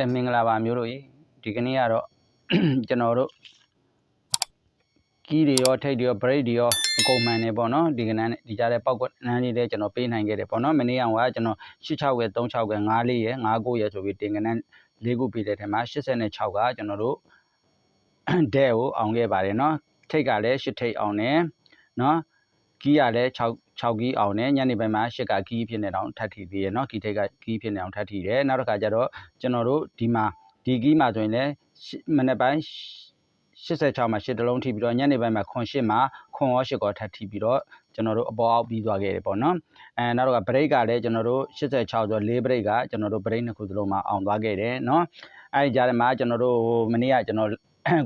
ကဲမင်္ဂလာပါမျိုးတို့ရေဒီကနေ့ကတော့ကျွန်တော်တို့ကီးတွေရောထိတ်တွေရော break တွေရောအကုန်မှန်နေပေါ့နော်ဒီကနေ့ဒီကြားတဲ့ပောက်ကွက်နန်းလေးတွေကျွန်တော်ပေးနိုင်ခဲ့တယ်ပေါ့နော်မနေ့ကကကျွန်တော်86က36က54ရယ်59ရယ်ဆိုပြီးတင်ကနန်း၄ခုပေးတဲ့ထဲမှာ86ကကျွန်တော်တို့တဲ့ကိုအောင်ခဲ့ပါတယ်နော်ထိတ်ကလည်း8ထိတ်အောင်တယ်နော် ကီးကလည်း6 6ကီးအောင်တယ်ညနေပိုင်းမှာ8ကကီးဖြစ်နေတော့ထပ်ထီသေးရယ်နော်ကီးထိတ်ကကီးဖြစ်နေအောင်ထပ်ထီတယ်နောက်တစ်ခါကျတော့ကျွန်တော်တို့ဒီမှာဒီကီးမှာဆိုရင်လည်းမနေ့ပိုင်း86မှာ8တလုံးထိပြီးတော့ညနေပိုင်းမှာခွန်8မှာခွန်ရော8ကောထပ်ထိပြီးတော့ကျွန်တော်တို့အပေါ်အောက်ပြီးသွားခဲ့တယ်ပေါ့နော်အဲနောက်တော့ break ကလည်းကျွန်တော်တို့86ဆို4 break ကကျွန်တော်တို့ break နှစ်ခုစလုံးမှာအောင်သွားခဲ့တယ်နော်အဲဒီကြားထဲမှာကျွန်တော်တို့မနေ့ကကျွန်တော်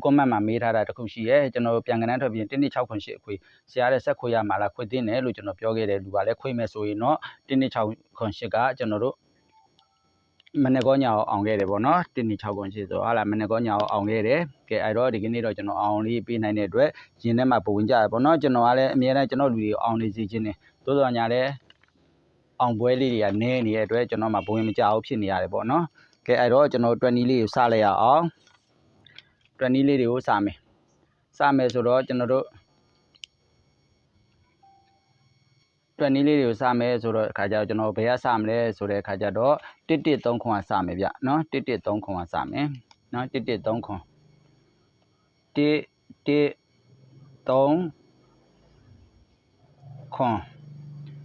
comment မှာမေးထားတာတစ်ခုရှိရဲကျွန်တော်ပြန်ကနန်းထွက်ပြီး126ခွန်ရှိအခွေဆရာတဲ့ဆက်ခွေရမှာလားခွေသိနေလို့ကျွန်တော်ပြောခဲ့တယ်လူကလည်းခွေမဲ့ဆိုရင်တော့126ခွန်ရှိကကျွန်တော်တို့မနေ့ကောညအောင်အောင်ခဲ့တယ်ပေါ့နော်126ခွန်ရှိဆိုဟာလားမနေ့ကောညအောင်အောင်ခဲ့တယ်ကဲအဲ့တော့ဒီကနေ့တော့ကျွန်တော်အောင်လေးပေးနိုင်တဲ့အတွက်ရင်ထဲမှာပုံဝင်ကြရပေါ့နော်ကျွန်တော်ကလည်းအများနဲ့ကျွန်တော်လူတွေအောင်နေစေခြင်းနဲ့သို့တော်ညာလည်းအောင်ပွဲလေးတွေကနည်းနေတဲ့အတွက်ကျွန်တော်မှဘဝင်မကြအောင်ဖြစ်နေရတယ်ပေါ့နော်ကဲအဲ့တော့ကျွန်တော်20လေးကိုစလိုက်ရအောင် တွက်နီးလေးတွေကိုစမယ်စမယ်ဆိုတော့ကျွန်တော်တို့တွက်နီးလေးတွေကိုစမယ်ဆိုတော့အခါကျတော့ကျွန်တော်ဘယ်ကစမလဲဆိုတဲ့အခါကျတော့1139ခွန်ကစမယ်ဗျနော်1139ခွန်ကစမယ်နော်1139ခွန်11 3ခွန်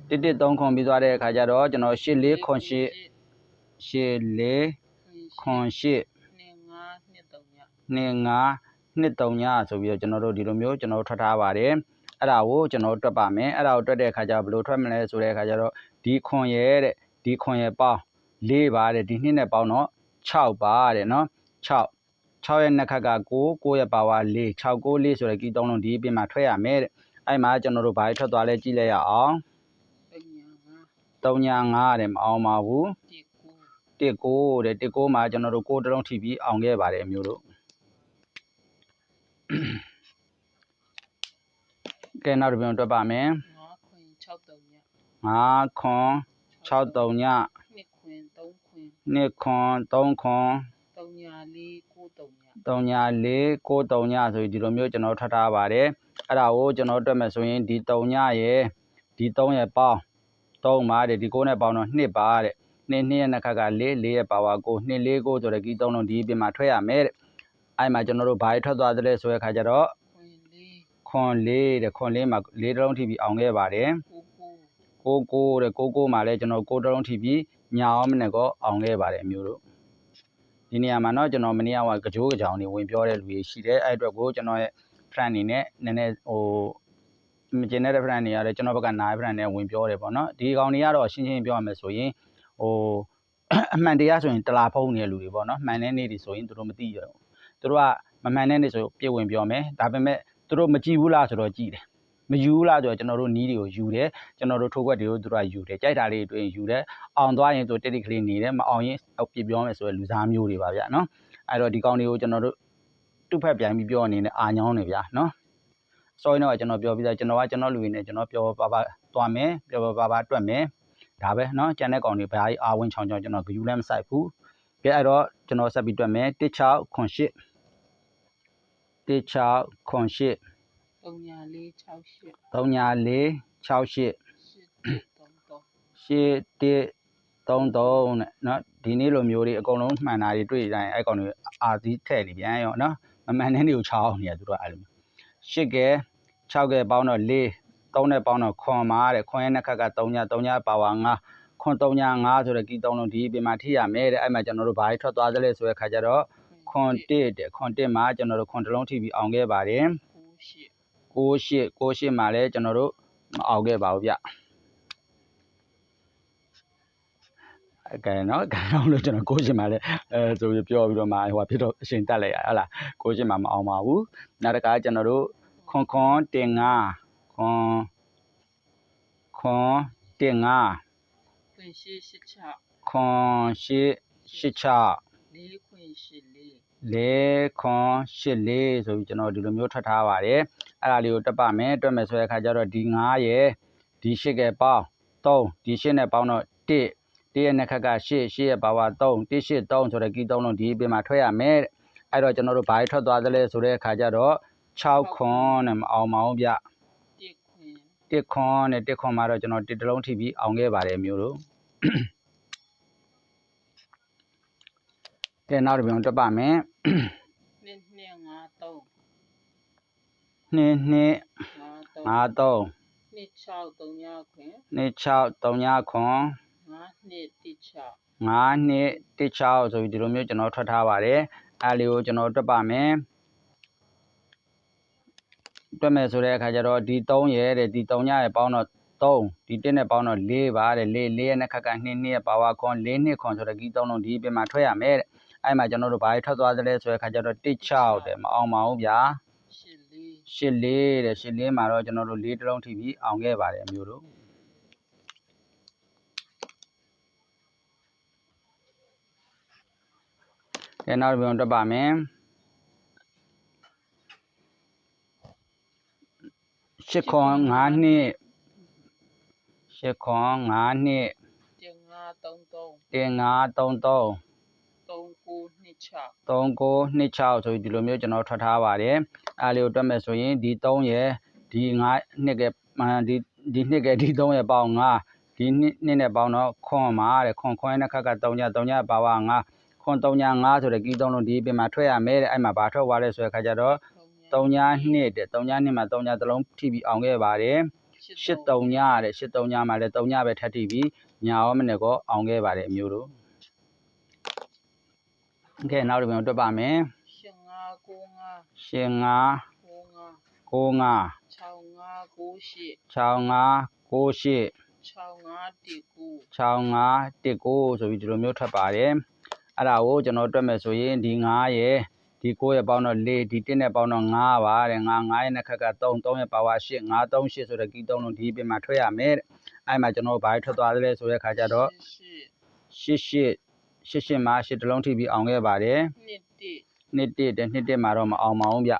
1139ခွန်ပြီးသွားတဲ့အခါကျတော့ကျွန်တော်84ခွန်8 84ခွန်8 နှစ်ငါနှစ်သုံးည2 5 2 3ညဆိုပြီးတော့ကျွန်တော်တို့ဒီလိုမျိုးကျွန်တော်တို့ထွက်ထားပါတယ်အဲ့ဒါကိုကျွန်တော်တို့တွက်ပါမယ်အဲ့ဒါကိုတွက်တဲ့အခါကျတော့ဘယ်လိုထွက်မလဲဆိုတဲ့အခါကျတော့ဒီခွန်ရဲ့တဲ့ဒီခွန်ရဲ့ပေါင်း၄ပါတဲ့ဒီနှစ်နဲ့ပေါင်းတော့6ပါတဲ့နော်6 6ရဲ့နှစ်ခက်က9 9ရဲ့ပါဝါ4 6 9 4ဆိုတဲ့ကီးသုံးလုံးဒီအပြင်မှာထွက်ရမယ်တဲ့အဲ့မှာကျွန်တော်တို့ဘာထွက်သွားလဲကြည့်လိုက်ရအောင်သုံးညငါ3ည5တဲ့မအောင်ပါဘူးတစ်ကို1 9တဲ့1 9မှာကျွန်တော်တို့6တလုံးထိပြီးအောင်ခဲ့ပါတယ်အမျိုးတို့ ကဲနောက်တစ်ပြန်တွက်ပါမယ်ငါခွင်6သုံးည5ခွန်6တုံညနှစ်ခွင်3ခွင်2ခွန်3ခွန်သုံးညလေး9သုံးည3ည4 9တုံညဆိုပြီးဒီလိုမျိုးကျွန်တော်ထွက်ထားပါတယ်အဲ့ဒါကိုကျွန်တော်တွက်မယ်ဆိုရင်ဒီ3ညရဲ့ဒီ3ရဲ့ပေါင်း3ပါတဲ့ဒီ9နဲ့ပေါင်းတော့2ပါတဲ့2 2ရဲ့နှစ်ခက်က4 4ရဲ့ပါဝါ9 2 4 9ဆိုတဲ့ဒီ3လုံးဒီအပြင်မှာထွက်ရမယ်တဲ့ အဲ့မှာကျွန်တော်တို့ဘာတွေထွက်သွားသလဲဆိုတဲ့ခါကျတော့ခွန်လေးတဲ့ခွန်လေးမှာလေးတလုံးထိပြီးအောင်ခဲ့ပါတယ်ကိုကိုတဲ့ကိုကိုမှာလည်းကျွန်တော်ကိုတလုံးထိပြီးညာအောင်မနဲ့ကောအောင်ခဲ့ပါတယ်မျိုးတို့ဒီနေရာမှာတော့ကျွန်တော်မနေ့ကကကြိုးကြောင်နေဝင်ပြောတဲ့လူတွေရှိတယ်အဲ့အတွက်ကိုကျွန်တော်ရဲ့ friend အနေနဲ့နည်းနည်းဟိုမကျင်တဲ့ friend တွေရတယ်ကျွန်တော်ဘက်ကနား friend တွေဝင်ပြောတယ်ပေါ့နော်ဒီကောင်တွေကတော့ရှင်းရှင်းပြောရမယ်ဆိုရင်ဟိုအမှန်တရားဆိုရင်တလာဖုံးနေတဲ့လူတွေပေါ့နော်မှန်တဲ့နေ့တွေဆိုရင်သူတို့မသိ သူတို့ကမမှန်တဲ့နေဆိုပြေဝင်ပြောမယ်ဒါပေမဲ့သူတို့မကြည့်ဘူးလားဆိုတော့ကြည့်တယ်မယူဘူးလားဆိုတော့ကျွန်တော်တို့နီးတွေကိုယူတယ်ကျွန်တော်တို့ထိုးခွက်တွေကိုသူတို့ကယူတယ်ကြိုက်တာလေးတွေတွင်ယူတယ်အောင်သွားရင်သူတိတိကလေးနေတယ်မအောင်ရင်အောက်ပြပြောမယ်ဆိုရယ်လူစားမျိုးတွေပါဗျာနော်အဲ့တော့ဒီကောင်တွေကိုကျွန်တော်တို့တုဖက်ပြန်ပြီးပြောအနေနဲ့အာညောင်းနေဗျာနော် sorry တော့ကျွန်တော်ပြောပြီးသားကျွန်တော်ကကျွန်တော်လူရင်းနဲ့ကျွန်တော်ပြောပါပါသွားမယ်ပြောပါပါပါတွက်မယ်ဒါပဲနော်ကျန်တဲ့ကောင်တွေဘာကြီးအာဝင်းချောင်းချောင်းကျွန်တော်ဂယူလည်းမဆိုင်ဘူးကြည့်အဲ့တော့ကျွန်တော်ဆက်ပြီးတွက်မယ်1 6 8 16ခွန်8 သုံးညလေး68 3ညာ4 68 8သုံးသုံး 8 1 33နဲ့เนาะဒီနေ့လိုမျိုးတွေအကုန်လုံးမှန်တာတွေတွေ့တိုင်းအဲ့ကောင်တွေအာသီးထည့်နေပြန်ရောเนาะမမှန်တဲ့တွေကိုချောင်းနေရသူတို့အဲ့လိုမျိုး8ကဲ6ကဲပေါင်းတော့4 3နဲ့ပေါင်းတော့ခွန်မာတဲ့ခွန်ရဲ့နှစ်ခက်က3ည3ညပါဝါ9ခွန်3ည5ဆိုတဲ့ကီ3လုံးဒီပြင်မှာထိရမယ်တဲ့အဲ့မှာကျွန်တော်တို့ဘာတွေထွက်သွားသလဲဆိုတဲ့ခါကျတော့ ခွန်တက်တဲ့ခွန်တက်မှာကျွန်တော်တို့ခွန်တစ်လုံးထိပြီးအောင်ခဲ့ပါတယ်68 68မှာလည်းကျွန်တော်တို့မအောင်ခဲ့ပါဘူးဗျအကဲနော်ကံအောင်လို့ကျွန်တော်ကိုရှင်မှာလည်းအဲဆိုပြီးပြောပြီးတော့မှဟိုဖြစ်တော့အရှင်တက်လိုက်ရဟုတ်လားကိုရှင်မှာမအောင်ပါဘူးနောက်တစ်ခါကျွန်တော်တို့ခွန်ခွန်တင်ငါခွန်ခွန်တင်ငါခွန်ရှိရှိချခွန်ရှိရှိချ ၄ခွင့်84၄ခွန်84ဆိုပြီးကျွန်တော်ဒီလိုမျိုးထပ်ထားပါတယ်အဲ့ဒါလေးကိုတက်ပါမယ်တွက်မယ်ဆိုတဲ့အခါကျတော့ဒီ9ရယ်ဒီ8ကပေါင်း3ဒီ8နဲ့ပေါင်းတော့1 1ရဲ့နှစ်ခက်က8 8ရဲ့ပါဝါ3 1 8 3ဆိုတဲ့ကီ3လုံးဒီအပြင်မှာထွက်ရမယ်အဲ့တော့ကျွန်တော်တို့ဘာထွက်သွားသလဲဆိုတဲ့အခါကျတော့6ခွန်နဲ့မအောင်မအောင်ဗျ1ခွန်1ခွန်နဲ့1ခွန်မှာတော့ကျွန်တော်တစ်တလုံးထိပြီးအောင်ခဲ့ပါတယ်မျိုးတို့ ကဲနောက်တစ်ပြန်တက်ပါမယ်နှစ်နှစ်ငါးသုံးနှစ်နှစ်ငါးသုံး53နှစ်6 3ညခွင်နှစ်6 3ညခွန်ငါးနှစ်တစ်6 9နှစ်16ဆိုပြီးဒီလိုမျိုးကျွန်တော်ထွက်ထားပါတယ်အဲလေးကိုကျွန်တော်တွက်ပါမယ်တွက်မယ်ဆိုတဲ့အခါကျတော့ဒီ3ရဲ့တဲ့ဒီ3ညရဲ့ပေါင်းတော့3ဒီ1နဲ့ပေါင်းတော့4ပါတဲ့4 4ရဲ့နှစ်ခက်က2နှစ်ရဲ့ပါဝါခွန်4နှစ်ခွန်ဆိုတော့ဒီ3လုံးဒီပြင်မှာထွက်ရမယ်တဲ့ အဲ့မှာကျွန်တော်တို့ဘာတွေထွက်သွားသလဲဆိုတဲ့အခါကျတော့16တဲ့မအောင်ပါဘူးဗျာရှစ်လေးရှစ်လေးတဲ့ရှစ်လေးမှာတော့ကျွန်တော်တို့လေးတစ်လုံးထိပြီးအောင်ခဲ့ပါတယ်အမျိုးတို့ကဲနောက်တစ်ပြန်တက်ပါမယ်ရှစ်ခွန်9နှစ်ရှစ်ခွန်9နှစ်တင် ငါးသုံးသုံးတင်9 33သုံးကိုနှစ်6 39 26ဆိုပြီးဒီလိုမျိုးကျွန်တော်ထွက်ထားပါတယ်အားလေးကိုတွက်မယ်ဆိုရင်ဒီ3ရဲ့ဒီ9နှစ်ကမှန်ဒီဒီနှစ်ကဒီ3ရဲ့ပေါင်း5ဒီနှစ်နှစ်နဲ့ပေါင်းတော့ခွန်မှာတဲ့ခွန်ခွန်ရဲ့နှစ်ခက်က3ည3ညပါဝါ5ခွန်3ည5ဆိုတဲ့ကီး3လုံးဒီပြင်မှာထွက်ရမယ်တဲ့အဲ့မှာဘာထွက်သွားလဲဆိုတဲ့ခါကျတော့3ညနှစ်တဲ့3ညနှစ်မှာ3ညသလုံးထိပြီးအောင်ခဲ့ပါတယ်8 3ညတဲ့8 3ညမှာလည်း3ညပဲထပ်ထိပြီးညာရောမနဲ့ကောအောင်ခဲ့ပါတယ်အမျိုးတို့ ကဲနောက်တစ်ပြန်တွက်ပါမယ်ရှင်ငါးကိုငါးရှင်ငါကိုငါးကိုငါ6 5 9 8 6ငါကိုရှစ်6 5တစ်ကို6ငါတစ်ကိုဆိုပြီးဒီလိုမျိုးထွက်ပါတယ်အဲ့ဒါကိုကျွန်တော်တွက်မယ်ဆိုရင်ဒီ9ရဲ့ဒီ9ရဲ့ပေါင်းတော့4ဒီ1နဲ့ပေါင်းတော့9ပါတဲ့9 9ရဲ့နှစ်ခက်က3 3ရဲ့ပါဝါ8 9 3 8ဆိုတဲ့ကီး3လုံးဒီပြင်မှာထွက်ရမယ်တဲ့အဲ့မှာကျွန်တော်ဘာထွက်သွားသလဲဆိုတဲ့ခါကျတော့ ရှစ်8 8 8 8မှာ8တလုံးထိပြီးအောင်ခဲ့ပါတယ်နှစ်တစ်နှစ်တစ်တဲ့နှစ်တစ်မှာတော့မအောင်ပါဘူးဗျ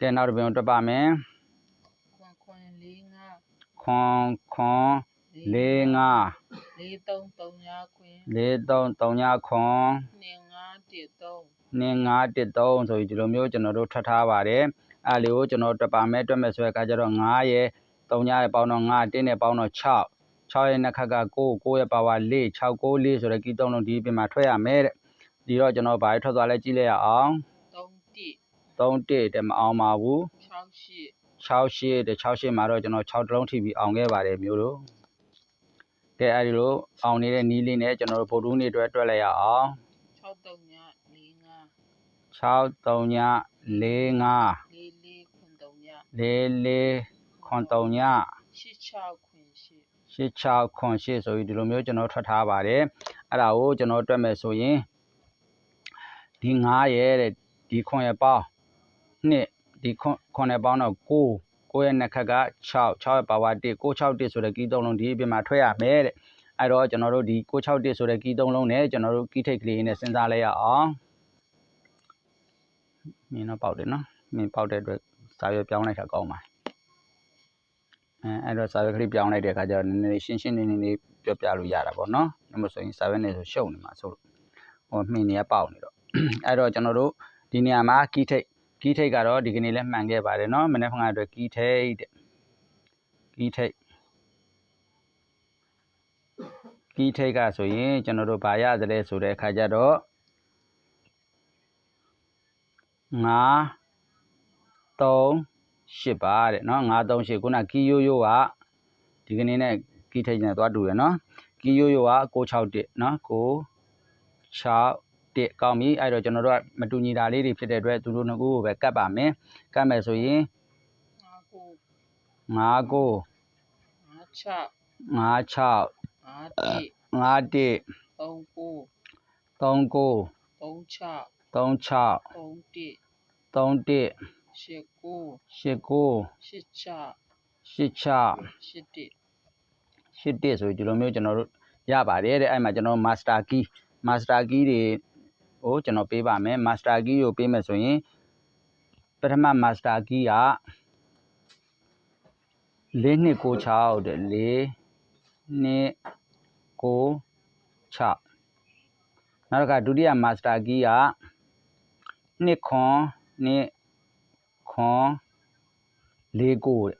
ကဲနောက်တစ်ပြန်တွက်ပါမယ်ခွန်ခွန်လေးငါးခွန်ခွန်လေးငါလေးသုံးသုံးညာခွင်လေးသုံးသုံးညခွန်နှစ်ငါးတစ်သုံးနင်း9 1 3ဆိုပြီးဒီလိုမျိုးကျွန်တော်တို့ထွက်ထားပါတယ်အဲ့လေးကိုကျွန်တော်တွက်ပါမယ်တွက်မယ်ဆိုတဲ့အခါကျတော့9ရဲ့3ညရဲ့ပေါင်းတော့9 1နဲ့ပေါင်းတော့6 6ရဲ့နှစ်ခက်က9 9ရဲ့ပါဝါ4 6 9 4ဆိုတဲ့ကီး3လုံးဒီပြင်မှာထွက်ရမယ်တဲ့ဒီတော့ကျွန်တော်ဘာထွက်သွားလဲကြည့်လိုက်ရအောင်သုံးတစ်3 1တဲ့မအောင်ပါဘူး6ရှစ်6 8တဲ့6 8မှာတော့ကျွန်တော်6တလုံးထိပြီးအောင်ခဲ့ပါတယ်မျိုးတို့ကဲအဲ့ဒီလိုအောင်နေတဲ့နီးလေးနဲ့ကျွန်တော်တို့ဗိုလ်တူးနေအတွက်တွက်လိုက်ရအောင်6သုံးညာလေးငါး6 3ည4 5လေးလေးခွန်သုံးညာလေးလေးခွန်တုံညရှစ်6 ခွင်ရှစ်ရှစ်6ခွန်ရှစ်ဆိုပြီးဒီလိုမျိုးကျွန်တော်ထွက်ထားပါတယ်အဲ့ဒါကိုကျွန်တော်တွက်မယ်ဆိုရင်ဒီ9ရဲ့တဲ့ဒီခွန်ရဲ့ပေါင်းနှစ်ဒီခွန်ခွန်ရဲ့ပေါင်းတော့9 9ရဲ့နှစ်ခက်က6 6ရဲ့ပါဝါ1 6 6 1ဆိုတဲ့ကီးသုံးလုံးဒီအပြင်မှာထွက်ရမယ်တဲ့အဲ့တော့ကျွန်တော်တို့ဒီ6 6 1ဆိုတဲ့ကီးသုံးလုံးနဲ့ကျွန်တော်တို့ကီးထိတ်ကလေးနဲ့စဉ်းစားလိုက်ရအောင်မြင်တော့ပေါက်တယ်နော်မြင်ပေါက်တဲ့အတွက်စာရွက်ပြောင်းလိုက်တာကောင်းပါ အဲအဲ့တော့စာရွက်ကလေးပြောင်းလိုက်တဲ့အခါကျတော့နည်းနည်းလေးရှင်းရှင်းလင်းလင်းလေးပြောပြလို့ရတာပေါ့နော်။ဒါမှမဟုတ်ဆိုရင်စာရွက်နဲ့ဆိုရှုပ်နေမှာဆိုလို့ဟိုမှင်နေရပေါက်နေတော့အဲ့တော့ကျွန်တော်တို့ဒီနေရာမှာကီးထိတ်ကီးထိတ်ကတော့ဒီကနေ့လဲမှန်ခဲ့ပါတယ်နော်။မနေ့ကအတွက်ကီးထိတ်တဲ့ကီးထိတ်ကီးထိတ်ကဆိုရင်ကျွန်တော်တို့ဗာရသလဲဆိုတဲ့အခါကျတော့9 3 8ပါတဲ့နော်938ခုနကီယိုယိုကဒီကနေ့နဲ့ကီထိတ်ကျန်သွားတူရယ်နော်ကီယိုယိုက961နော်961ကောင်းပြီအဲ့တော့ကျွန်တော်တို့ကမတူညီတာလေးတွေဖြစ်တဲ့အတွက်သူတို့နှစ်ခုကိုပဲကတ်ပါမယ်ကတ်မယ်ဆိုရင်9 9 9 6 9 6 9 1 3 9 3 9 3 6 3 1 3 1 ရှစ်ကို8 9ရှစ်6 8 6ရှစ်တစ်ရှစ်တစ်ဆိုဒီလိုမျိုးကျွန်တော်တို့ရပါတယ်တဲ့အဲ့မှာကျွန်တော် master key master key တွေကိုကျွန်တော်ပေးပါမယ် master key ကိုပေးမယ်ဆိုရင်ပထမ master key က4296တဲ့4နှစ်ကို6နောက်တစ်ခါဒုတိယမာစတာကီးကနှစ်ခွန်နှစ် ခွန်လေးကိုတဲ့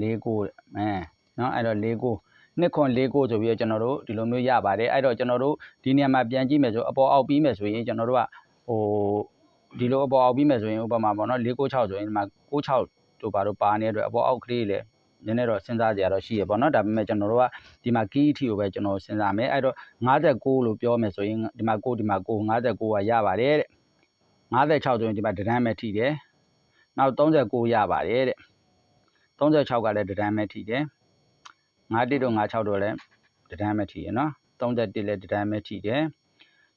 လေးကိုတဲ့အဲနော်အဲ့တော့လေးကိုနှစ်ခွန်လေးကိုဆိုပြီးတော့ကျွန်တော်တို့ဒီလိုမျိုးရပါတယ်အဲ့တော့ကျွန်တော်တို့ဒီနေရာမှာပြန်ကြည့်မယ်ဆိုအပေါ်အောက်ပြီးမယ်ဆိုရင်ကျွန်တော်တို့ကဟိုဒီလိုအပေါ်အောက်ပြီးမယ်ဆိုရင်ဥပမာပေါ့နော်၄96ဆိုရင်ဒီမှာ96တို့ဘာတို့ပါနေတဲ့အတွက်အပေါ်အောက်ကလေးလေနည်းနည်းတော့စဉ်းစားကြရတော့ရှိရပေါ့နော်ဒါပေမဲ့ကျွန်တော်တို့ကဒီမှာ key အထိကိုပဲကျွန်တော်စဉ်းစားမယ်အဲ့တော့56လို့ပြောမယ်ဆိုရင်ဒီမှာ6ဒီမှာ9 59ကရပါတယ်တဲ့56ဆိုရင်ဒီမှာဒရမ်းပဲထိတယ် နောက်36ရပါတယ်တဲ့36ကလည်းဒဒန်းပဲထိတယ်51တော့56တော့လည်းဒဒန်းပဲထိရနော်31လည်းဒဒန်းပဲထိတယ်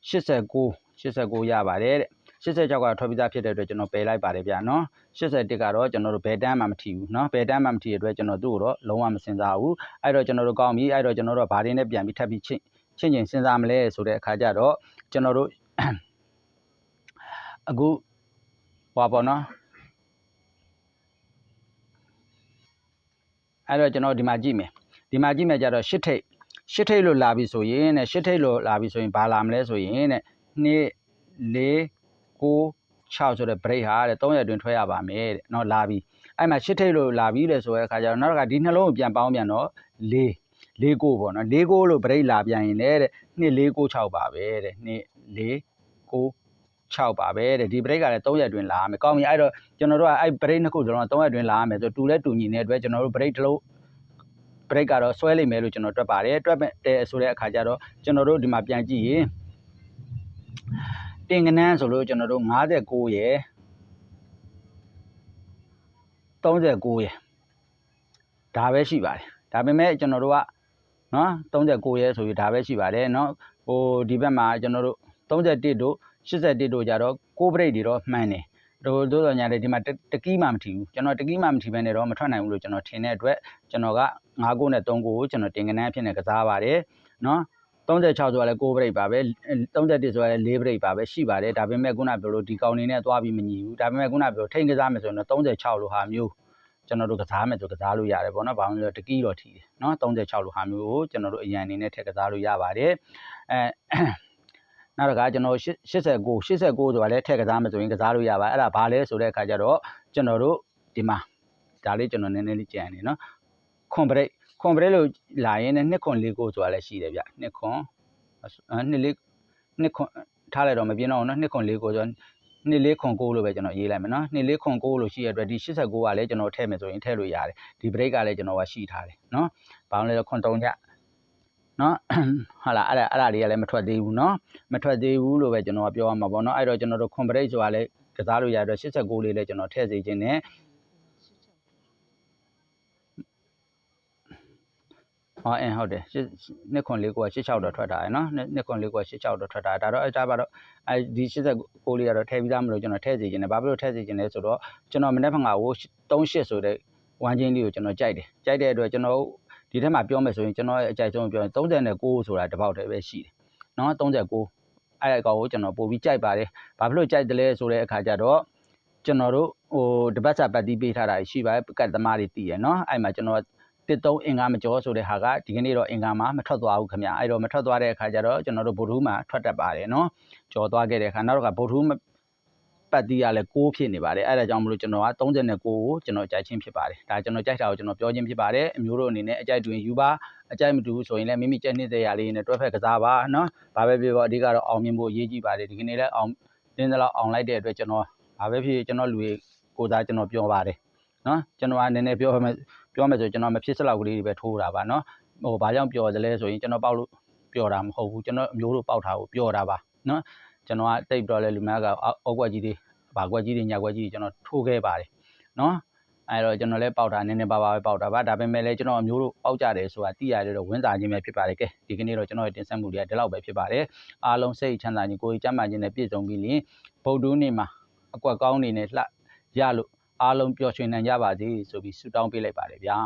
89 89ရပါတယ်တဲ့86ကထွက်ပြီးသားဖြစ်တဲ့အတွက်ကျွန်တော်ပယ်လိုက်ပါတယ်ဗျာနော်81ကတော့ကျွန်တော်တို့ဘယ်တန်းမှမထီဘူးနော်ဘယ်တန်းမှမထီတဲ့အတွက်ကျွန်တော်တို့တော့လုံးဝမစင်စားဘူးအဲ့တော့ကျွန်တော်တို့ကောင်းပြီအဲ့တော့ကျွန်တော်တို့ဘာတွေနဲ့ပြန်ပြီးထပ်ပြီးချင်းချင်းချင်းစဉ်းစားမလဲဆိုတဲ့အခါကျတော့ကျွန်တော်တို့အခုဟောပါတော့ အဲ့တော့ကျွန်တော်ဒီမှာကြည့်မယ်ဒီမှာကြည့်မယ်ကြတော့ရှစ်ထိတ်ရှစ်ထိတ်လို့လာပြီဆိုရင်တဲ့ရှစ်ထိတ်လို့လာပြီဆိုရင်ဘာလာမလဲဆိုရင်တဲ့2 4 9 6ဆိုတဲ့ break ဟာတဲ့3ရက်တွင်ထွက်ရပါမယ်တဲ့เนาะလာပြီအဲ့မှာရှစ်ထိတ်လို့လာပြီလေဆိုတဲ့အခါကျတော့နောက်တစ်ခါဒီနှလုံးကိုပြန်ပေါင်းပြန်တော့4 4 9ပေါ့နော်4 9လို့ break လာပြန်ရင်လည်းတဲ့2 4 9 6ပါပဲတဲ့2 4 9 6ပါပဲတဲ့ဒီ break ကလည်း3ရက်တွင်လာရမယ်ကောင်းပြီအဲ့တော့ကျွန်တော်တို့ကအဲ့ break နှစ်ခုကျွန်တော်3ရက်တွင်လာရမယ်ဆိုတူလဲတူညီနေတဲ့အတွက်ကျွန်တော်တို့ break တစ်လုံး break ကတော့ဆွဲလိမ့်မယ်လို့ကျွန်တော်တွက်ပါတယ်တွက်တဲ့ဆိုတဲ့အခါကျတော့ကျွန်တော်တို့ဒီမှာပြန်ကြည့်ရင်တင်ကနန်းဆိုလို့ကျွန်တော်တို့59ရယ်39ရယ်ဒါပဲရှိပါတယ်ဒါပေမဲ့ကျွန်တော်တို့ကနော်39ရယ်ဆိုပြီးဒါပဲရှိပါတယ်နော်ဟိုဒီဘက်မှာကျွန်တော်တို့31တို့ 81တို့ကြတော့6 break တွေတော့မှန်တယ်တို့တို့တော့ညာလေဒီမှာတကီးမှမထီဘူးကျွန်တော်တကီးမှမထီဘဲနဲ့တော့မထွက်နိုင်ဘူးလို့ကျွန်တော်ထင်တဲ့အတွက်ကျွန်တော်က9ကိုနဲ့3ကိုကိုကျွန်တော်တင်ကနန်းအဖြစ်နဲ့ကစားပါတယ်နော်36ဆိုတာလည်း6 break ပါပဲ31ဆိုတာလည်း4 break ပါပဲရှိပါတယ်ဒါပေမဲ့ခုနပြောလို့ဒီကောင်နေနဲ့သွားပြီးမညီဘူးဒါပေမဲ့ခုနပြောထိန်ကစားမယ်ဆိုရင်တော့36လို့ဟာမျိုးကျွန်တော်တို့ကစားမယ်ဆိုကစားလို့ရတယ်ပေါ့နော်ဘာလို့လဲတကီးတော့ထီတယ်နော်36လို့ဟာမျိုးကိုကျွန်တော်တို့အရန်အနေနဲ့ထည့်ကစားလို့ရပါတယ်အဲ နောက်တစ်ခါကျွန်တော်89 89ဆိုတာလည်းထည့်ကစားမယ်ဆိုရင်ကစားလို့ရပါအဲ့ဒါဘာလဲဆိုတဲ့အခါကျတော့ကျွန်တော်တို့ဒီမှာဒါလေးကျွန်တော်နည်းနည်းလေးကြံနေနော်ခွန်ဘရိတ်ခွန်ဘရိတ်လို့လာရင်လည်းနှစ်ခွန်လေးကိုဆိုတာလည်းရှိတယ်ဗျနှစ်ခွန်နှစ်လေးနှစ်ခွန်ထားလိုက်တော့မပြင်းတော့ဘူးနော်နှစ်ခွန်လေးကိုဆိုနှစ်လေးခွန်ကိုလို့ပဲကျွန်တော်ရေးလိုက်မယ်နော်နှစ်လေးခွန်ကိုလို့ရှိရတဲ့အတွက်ဒီ89ကလည်းကျွန်တော်ထည့်မယ်ဆိုရင်ထည့်လို့ရတယ်ဒီ break ကလည်းကျွန်တော်ကရှိထားတယ်နော်ဘာလို့လဲဆိုခွန်3ည နော်ဟာလာအဲ့ဒါအဲ့ဒါတွေကလည်းမထွက်သေးဘူးနော်မထွက်သေးဘူးလို့ပဲကျွန်တော်ကပြောရမှာပေါ့နော်အဲ့တော့ကျွန်တော်တို့ convert ဆိုတာလည်းကစားလို့ရတဲ့89လေးလည်းကျွန်တော်ထည့်စေခြင်းနဲ့ဟောအင်းဟုတ်တယ်နှစ်ခွန်လေးကိုက86တော့ထွက်တာရယ်နော်နှစ်ခွန်လေးကိုက86တော့ထွက်တာဒါတော့အဲ့ဒါပါတော့အဲဒီ89လေးကတော့ထည့်ပြီးသားမလို့ကျွန်တော်ထည့်စေခြင်းနဲ့ဘာဖြစ်လို့ထည့်စေခြင်းလဲဆိုတော့ကျွန်တော်မနေ့ကငါကို38ဆိုတဲ့ဝမ်းချင်းလေးကိုကျွန်တော်ကြိုက်တယ်ကြိုက်တဲ့အတွက်ကျွန်တော် ဒီထက်မှာပြောမယ်ဆိုရင်ကျွန်တော်ရဲ့အကြိုက်ဆုံးပြောရင်39ဆိုတာတစ်ပေါက်တည်းပဲရှိတယ်နော်39အဲ့အကောင်ကိုကျွန်တော်ပို့ပြီးကြိုက်ပါတယ်ဘာဖြစ်လို့ကြိုက်တယ်လဲဆိုတဲ့အခါကျတော့ကျွန်တော်တို့ဟိုတပတ်စာပတ်တီးပေးထားတာရှိပါတယ်ကတ်သမားတွေတည်ရနော်အဲ့မှာကျွန်တော်တစ်သုံးအင်္ဂါမကျော်ဆိုတဲ့ဟာကဒီကနေ့တော့အင်္ဂါမှာမထွက်သွားဘူးခင်ဗျအဲ့တော့မထွက်သွားတဲ့အခါကျတော့ကျွန်တော်တို့ဗုဒ္ဓဟူးမှာထွက်တတ်ပါတယ်နော်ကျော်သွားခဲ့တဲ့အခါနောက်တော့ဗုဒ္ဓဟူး ပတ်တီးရလဲ6ဖြစ်နေပါတယ်အဲ့ဒါကြောင့်မလို့ကျွန်တော်က39ကိုကျွန်တော်ကြိုက်ချင်းဖြစ်ပါတယ်ဒါကျွန်တော်ကြိုက်တာကိုကျွန်တော်ပြောချင်းဖြစ်ပါတယ်အမျိုးတို့အနေနဲ့အကြိုက်တွင်ယူပါအကြိုက်မတူဘူးဆိုရင်လည်းမိမိကြက်နေတဲ့ရာလေးနဲ့တွဲဖက်ကစားပါနော်ဘာပဲပြောပါအဓိကတော့အောင်မြင်ဖို့အရေးကြီးပါတယ်ဒီကနေ့လည်းအောင်တင်းသလောက်အောင်လိုက်တဲ့အတွက်ကျွန်တော်ဘာပဲဖြစ်ကျွန်တော်လူကိုသားကျွန်တော်ပြောပါတယ်နော်ကျွန်တော်ကနည်းနည်းပြောမယ်ပြောမယ်ဆိုကျွန်တော်မဖြစ်စလောက်ကလေးတွေပဲထိုးတာပါနော်ဟိုဘာကြောင့်ပျော်သလဲဆိုရင်ကျွန်တော်ပေါက်လို့ပျော်တာမဟုတ်ဘူးကျွန်တော်အမျိုးတို့ပေါက်တာကိုပျော်တာပါနော် ကျွန်တော်ကတိတ်တော့လဲလူများကအောက်ကွက်ကြီးတွေဘာကွက်ကြီးတွေညာကွက်ကြီးတွေကျွန်တော်ထိုးခဲ့ပါတယ်နော်အဲ့တော့ကျွန်တော်လည်းပေါက်တာနည်းနည်းပါးပါးပဲပေါက်တာပါဒါပေမဲ့လည်းကျွန်တော်အမျိုးတို့ပေါက်ကြတယ်ဆိုတာသိရတယ်တော့ဝင်းစားခြင်းပဲဖြစ်ပါတယ်ကဲဒီကနေ့တော့ကျွန်တော်ရဲ့တင်ဆက်မှုတွေကဒီလောက်ပဲဖြစ်ပါတယ်အားလုံးစိတ်ချမ်းသာခြင်းကိုယ်ကြီးကျန်းမာခြင်းနဲ့ပြည့်စုံပြီးလင်ဗုဒ္ဓနေ့မှာအကွက်ကောင်းနေနဲ့လှရလို့အားလုံးပျော်ရွှင်နိုင်ကြပါစေဆိုပြီးဆုတောင်းပေးလိုက်ပါတယ်ဗျာ